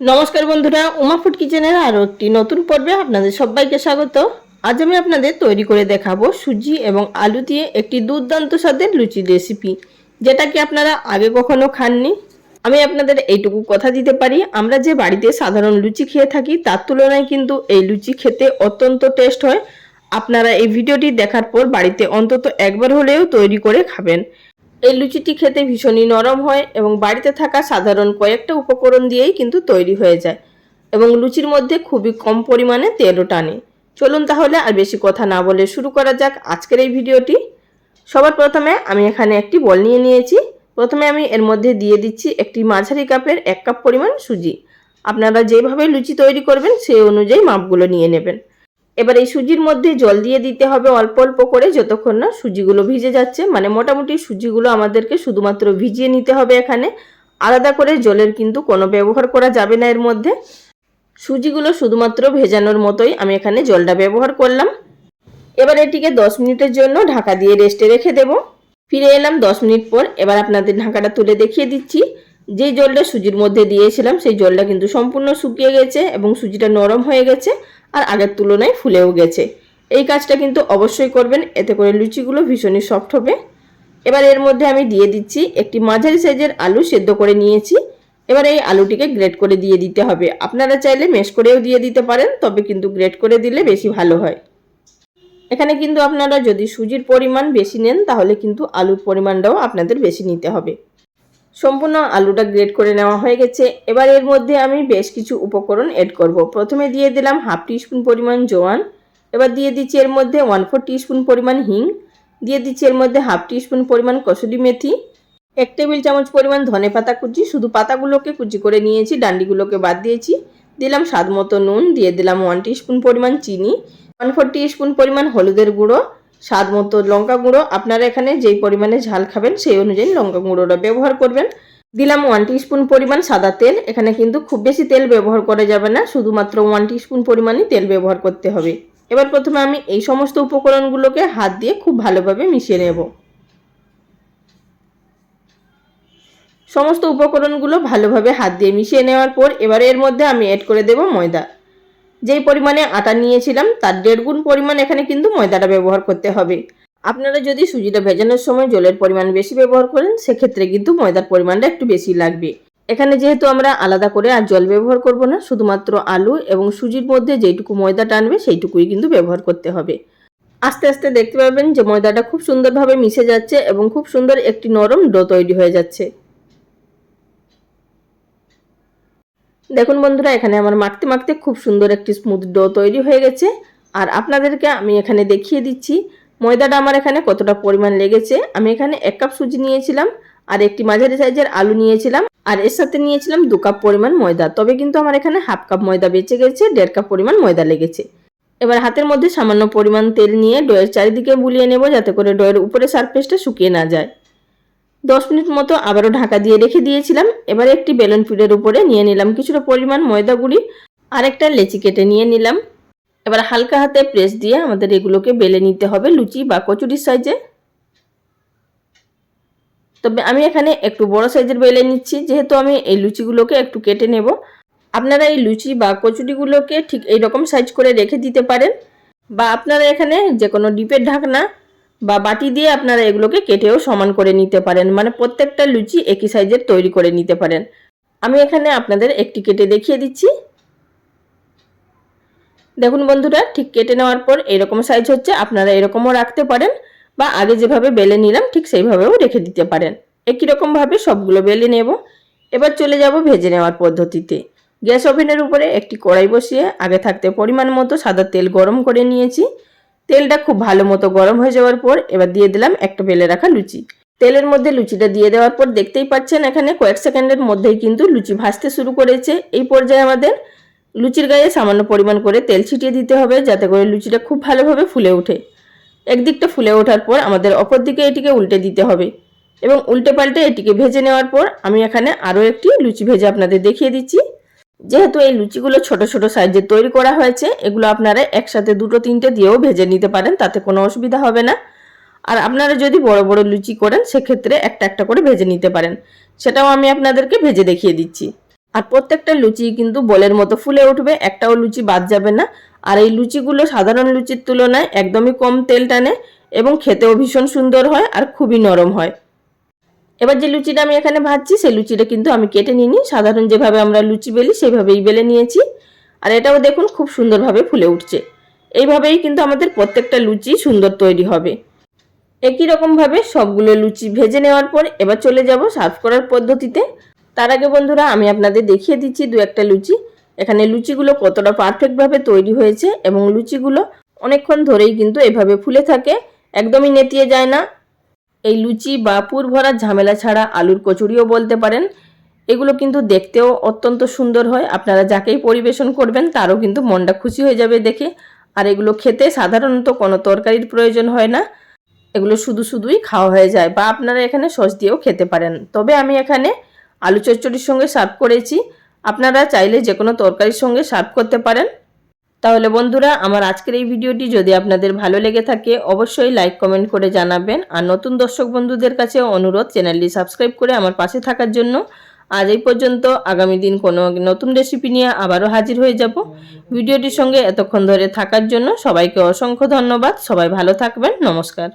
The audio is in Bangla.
নমস্কার বন্ধুরা, উমা ফুড কিচেনের আরও একটি নতুন পর্বে আপনাদের সবাইকে স্বাগত। আজ আমি আপনাদের তৈরি করে দেখাবো সুজি এবং আলু দিয়ে একটি দুর্দান্ত স্বাদের লুচি রেসিপি যেটা কি আপনারা আগে কখনো খাননি? আমি আপনাদের এইটুকু কথা দিতে পারি, আমরা যে বাড়িতে সাধারণ লুচি খেয়ে থাকি, তার তুলনায় কিন্তু এই লুচি খেতে অত্যন্ত টেস্ট হয়। আপনারা এই ভিডিওটি দেখার পর বাড়িতে অন্তত একবার হলেও তৈরি করে খাবেন। এই লুচিটি খেতে ভীষণই নরম হয় এবং বাড়িতে থাকা সাধারণ কয়েকটা উপকরণ দিয়েই কিন্তু তৈরি হয়ে যায় এবং লুচির মধ্যে খুবই কম পরিমাণে তেলও টানে। চলুন তাহলে আর বেশি কথা না বলে শুরু করা যাক আজকের এই ভিডিওটি। সবার প্রথমে আমি এখানে একটি বল নিয়ে নিয়েছি। প্রথমে আমি এর মধ্যে দিয়ে দিচ্ছি একটি মাঝারি কাপের এক কাপ পরিমাণ সুজি। আপনারা যেভাবে লুচি তৈরি করবেন সেই অনুযায়ী মাপগুলো নিয়ে নেবেন। এবার এই সুজির মধ্যে জল দিয়ে দিতে হবে অল্প অল্প করে যতক্ষণ না সুজিগুলো ভিজে যাচ্ছে। মানে মোটামুটি সুজিগুলো আমাদেরকে শুধুমাত্র ভিজিয়ে নিতে হবে এখানে। আলাদা করে জলের কিন্তু কোনো ব্যবহার করা যাবে না এর মধ্যে। সুজিগুলো শুধুমাত্র ভেজানোর মতোই আমি এখানে জলটা ব্যবহার করলাম। এবার এটিকে দশ মিনিটের জন্য ঢাকা দিয়ে রেস্টে রেখে দেব। ফিরে এলাম দশ মিনিট পর। এবার আপনাদের ঢাকাটা তুলে দেখিয়ে দিচ্ছি। যে জলটা সুজির মধ্যে দিয়েছিলাম, সেই জলটা কিন্তু সম্পূর্ণ শুকিয়ে গেছে এবং সুজিটা নরম হয়ে গেছে আর আগের তুলনায় ফুলেও গেছে। এই কাজটা কিন্তু অবশ্যই করবেন, এতে করে লুচিগুলো ভীষণই সফট হবে। এবার এর মধ্যে আমি দিয়ে দিচ্ছি একটি মাঝারি সাইজের আলু সেদ্ধ করে নিয়েছি। এবার এই আলুটিকে গ্রেট করে দিয়ে দিতে হবে। আপনারা চাইলে মেশ করেও দিয়ে দিতে পারেন, তবে কিন্তু গ্রেট করে দিলে বেশি ভালো হয়। এখানে কিন্তু আপনারা যদি সুজির পরিমাণ বেশি নেন, তাহলে কিন্তু আলুর পরিমাণটাও আপনাদের বেশি নিতে হবে। সম্পূর্ণ আলুটা গ্রেট করে নেওয়া হয়ে গেছে। এবার এর মধ্যে আমি বেশ কিছু উপকরণ এড করব। প্রথমে দিয়ে দিলাম হাফ টিস্পুন পরিমাণ জোয়ান। এবার দিয়ে দিচ্ছি এর মধ্যে ওয়ান ফোর টিস্পুন পরিমাণ হিং। দিয়ে দিচ্ছি এর মধ্যে হাফ টিস্পুন পরিমাণ কসুরি মেথি। এক টেবিল চামচ পরিমাণ ধনে পাতা কুচি। শুধু পাতাগুলোকে কুচি করে নিয়েছি, ডান্ডিগুলোকে বাদ দিয়েছি। দিলাম স্বাদ মতো নুন। দিয়ে দিলাম ওয়ান টিস্পুন পরিমাণ চিনি। ওয়ান ফোর টিস্পুন পরিমাণ হলুদের গুঁড়ো। স্বাদ মতো লঙ্কা গুঁড়ো। আপনারা এখানে যেই পরিমাণে ঝাল খাবেন, সেই অনুযায়ী লঙ্কা গুঁড়োটা ব্যবহার করবেন। দিলাম ওয়ান স্পুন পরিমাণ সাদা তেল। এখানে কিন্তু খুব বেশি তেল ব্যবহার করা যাবে না, শুধুমাত্র ওয়ান স্পুন পরিমাণই তেল ব্যবহার করতে হবে। এবার প্রথমে আমি এই সমস্ত উপকরণগুলোকে হাত দিয়ে খুব ভালোভাবে মিশিয়ে নেব। সমস্ত উপকরণগুলো ভালোভাবে হাত দিয়ে মিশিয়ে নেওয়ার পর এবার এর মধ্যে আমি অ্যাড করে দেব ময়দা। যেই পরিমাণে আটা নিয়েছিলাম, তার দেড় গুণ পরিমাণ এখানে কিন্তু ময়দাটা ব্যবহার করতে হবে। আপনারা যদি সুজিটা ভেজানোর সময় জলের পরিমাণ বেশি ব্যবহার করেন, সেক্ষেত্রে কিন্তু ময়দার পরিমাণটা একটু বেশি লাগবে। এখানে যেহেতু আমরা আলাদা করে আর জল ব্যবহার করব না, শুধুমাত্র আলু এবং সুজির মধ্যে যেইটুকু ময়দা টানবে, সেইটুকুই কিন্তু ব্যবহার করতে হবে। আস্তে আস্তে দেখতে পাবেন যে ময়দাটা খুব সুন্দরভাবে মিশে যাচ্ছে এবং খুব সুন্দর একটি নরম ডো তৈরি হয়ে যাচ্ছে। দেখুন বন্ধুরা, এখানে আমার মাখতে মাখতে খুব সুন্দর একটি স্মুথ ডো তৈরি হয়ে গেছে। আর আপনাদেরকে আমি এখানে দেখিয়ে দিচ্ছি, ময়দাটা আমার এখানে কতটা পরিমাণ লেগেছে। আমি এখানে এক কাপ সুজি নিয়েছিলাম আর একটি মাঝারি সাইজের আলু নিয়েছিলাম আর এর সাথে নিয়েছিলাম দু কাপ পরিমাণ ময়দা। তবে কিন্তু আমার এখানে হাফ কাপ ময়দা বেঁচে গেছে, দেড় কাপ পরিমাণ ময়দা লেগেছে। এবার হাতের মধ্যে সামান্য পরিমাণ তেল নিয়ে ডয়ের চারিদিকে বুলিয়ে নেব যাতে করে ডয়ের উপরে সারফেসটা শুকিয়ে না যায়। দশ মিনিট মতো আবারও ঢাকা দিয়ে রেখে দিয়েছিলাম। এবার একটি বেলুন পিঠের উপরে নিয়ে নিলাম কিছুটা পরিমাণ ময়দা গুঁড়ি আর একটা লেচি কেটে নিয়ে নিলাম। এবার হালকা হাতে প্রেস দিয়ে আমাদের এগুলোকে বেলে নিতে হবে লুচি বা কচুরির সাইজে। তবে আমি এখানে একটু বড় সাইজের বেলে নিচ্ছি, যেহেতু আমি এই লুচিগুলোকে একটু কেটে নেব। আপনারা এই লুচি বা কচুরিগুলোকে ঠিক এই রকম সাইজ করে রেখে দিতে পারেন। বা আপনারা এখানে যে কোনো ডিপের ঢাকনা বা বাটি দিয়ে আপনারা এগুলোকে কেটেও সমান করে নিতে পারেন। মানে প্রত্যেকটা লুচি একই সাইজের তৈরি করে নিতে পারেন। আমি এখানে আপনাদের একটি কেটে দেখিয়ে দিচ্ছি। দেখুন বন্ধুরা, ঠিক কেটে নেওয়ার পর এরকম সাইজ হচ্ছে, আপনারা এরকমও রাখতে পারেন বা আগে যেভাবে বেলে নিলাম, ঠিক সেইভাবেও রেখে দিতে পারেন। একই রকমভাবে সবগুলো বেলে নেব। এবার চলে যাব ভেজে নেওয়ার পদ্ধতিতে। গ্যাস ওভেনের উপরে একটি কড়াই বসিয়ে আগে থাকতে পরিমাণ মতো সাদা তেল গরম করে নিয়েছি। তেলটা খুব ভালো মতো গরম হয়ে যাওয়ার পর এবার দিয়ে দিলাম একটা বেলে রাখা লুচি। তেলের মধ্যে লুচিটা দিয়ে দেওয়ার পর দেখতেই পাচ্ছেন এখানে কয়েক সেকেন্ডের মধ্যেই কিন্তু লুচি ভাজতে শুরু করেছে। এই পর্যায়ে আমাদের লুচির গায়ে সামান্য পরিমাণ করে তেল ছিটিয়ে দিতে হবে যাতে করে লুচিটা খুব ভালোভাবে ফুলে ওঠে। একদিকটা ফুলে ওঠার পর আমাদের অপর দিকে এটিকে উল্টে দিতে হবে এবং উল্টে পাল্টে এটিকে ভেজে নেওয়ার পর আমি এখানে আরও একটি লুচি ভেজে আপনাদের দেখিয়ে দিচ্ছি। যেহেতু এই লুচিগুলো ছোট ছোট সাইজে তৈরি করা হয়েছে, এগুলো আপনারা একসাথে দুটো তিনটে দিয়েও ভেজে নিতে পারেন, তাতে কোনো অসুবিধা হবে না। আর আপনারা যদি বড় বড় লুচি করেন, সেক্ষেত্রে একটা একটা করে ভেজে নিতে পারেন। সেটাও আমি আপনাদেরকে ভেজে দেখিয়ে দিচ্ছি। আর প্রত্যেকটা লুচি কিন্তু বলের মতো ফুলে উঠবে, একটাও লুচি বাদ যাবে না। আর এই লুচিগুলো সাধারণ লুচির তুলনায় একদমই কম তেল টানে এবং খেতেও ভীষণ সুন্দর হয় আর খুবই নরম হয়। এবার যে লুচিটা আমি এখানে ভাজছি, সেই লুচিটা কিন্তু আমি কেটে নিইনি। সাধারণ যেভাবে আমরা লুচি বেলি, সেভাবেই বেলে নিয়েছি। আর এটাও দেখুন, খুব সুন্দরভাবে ফুলে উঠছে। এইভাবেই কিন্তু আমাদের প্রত্যেকটা লুচি সুন্দর তৈরি হবে। একই রকমভাবে সবগুলো লুচি ভেজে নেওয়ার পর এবার চলে যাব সার্ভ করার পদ্ধতিতে। তার আগে বন্ধুরা, আমি আপনাদের দেখিয়ে দিচ্ছি দু একটা লুচি। এখানে লুচিগুলো কতটা পারফেক্টভাবে তৈরি হয়েছে এবং লুচিগুলো অনেকক্ষণ ধরেই কিন্তু এভাবে ফুলে থাকে। একদমই নেতিয়ে যায় না। এই লুচি বা পুর ভরার ঝামেলা ছাড়া আলুর কচুরিও বলতে পারেন। এগুলো কিন্তু দেখতেও অত্যন্ত সুন্দর হয়। আপনারা যাকেই পরিবেশন করবেন, তারও কিন্তু মনটা খুশি হয়ে যাবে দেখে। আর এগুলো খেতে সাধারণত কোনো তরকারির প্রয়োজন হয় না। এগুলো শুধু শুধুই খাওয়া হয়ে যায় বা আপনারা এখানে সস দিয়েও খেতে পারেন। তবে আমি এখানে আলু চচ্চড়ির সঙ্গে সার্ভ করেছি। আপনারা চাইলে যে কোনো তরকারির সঙ্গে সার্ভ করতে পারেন। তাহলে বন্ধুরা, আমার আজকের এই ভিডিওটি যদি আপনাদের ভালো লেগে থাকে, অবশ্যই লাইক, কমেন্ট করে জানাবেন। আর নতুন দর্শক বন্ধুদের কাছে অনুরোধ, চ্যানেলটি সাবস্ক্রাইব করে আমার পাশে থাকার জন্য। আজ এই পর্যন্ত, আগামী দিন কোনো নতুন রেসিপি নিয়ে আবারও হাজির হয়ে যাব। ভিডিওটির সঙ্গে এতক্ষণ ধরে থাকার জন্য সবাইকে অসংখ্য ধন্যবাদ। সবাই ভালো থাকবেন। নমস্কার।